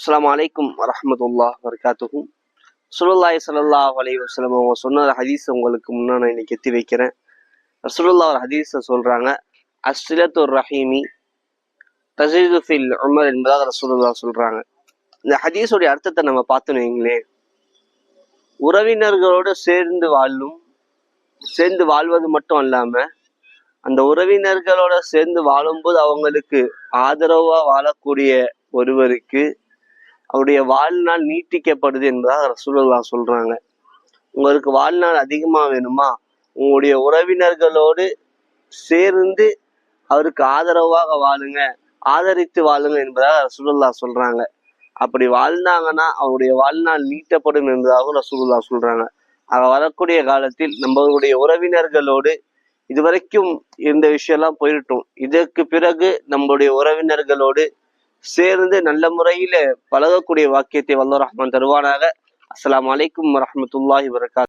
அஸ்லாம் அலைக்கும் வரமத்துல்லா வரகாத்துக்கும் சுல்லாய் சல்லாஹ் அலி வஸ்லம் அவங்க சொன்ன ஹதீஸ் உங்களுக்கு முன்னா நான் இன்னைக்கு எத்தி வைக்கிறேன். ரசூலுல்லா ஒரு ஹதீஸை சொல்கிறாங்க அஸ்லத்து ரஹீமி தசீது ஃபில் உமர் என்பதாக ரசூலுல்லா சொல்கிறாங்க இந்த ஹதீஸுடைய அர்த்தத்தை நம்ம பார்த்தோன்னு வைங்களேன். உறவினர்களோடு சேர்ந்து வாழும் சேர்ந்து வாழ்வது மட்டும் இல்லாமல் அந்த உறவினர்களோட சேர்ந்து வாழும்போது அவங்களுக்கு ஆதரவாக வாழக்கூடிய ஒருவருக்கு அவருடைய வாழ்நாள் நீட்டிக்கப்படுது என்பதாக ரசூலுல்லா சொல்றாங்க. உங்களுக்கு வாழ்நாள் அதிகமா வேணுமா? உங்களுடைய உறவினர்களோடு சேர்ந்து அவருக்கு ஆதரவாக வாழுங்க ஆதரித்து வாழுங்க என்பதாக ரசூலுல்லா சொல்றாங்க. அப்படி வாழ்ந்தாங்கன்னா அவருடைய வாழ்நாள் நீட்டப்படும் என்பதாகவும் ரசூலுல்லா சொல்றாங்க. ஆக வரக்கூடிய காலத்தில் நம்மளுடைய உறவினர்களோடு இதுவரைக்கும் இந்த விஷயம்லாம் போயிட்டோம் இதற்கு பிறகு நம்முடைய உறவினர்களோடு சேர்ந்து நல்ல முறையில பழகக்கூடிய வாக்கியத்தை வல்ல ரஹ்மான் தருவானாக. அஸ்லாம் அலைக்கும் வரஹ்மத்துல்லாஹி வரகாத்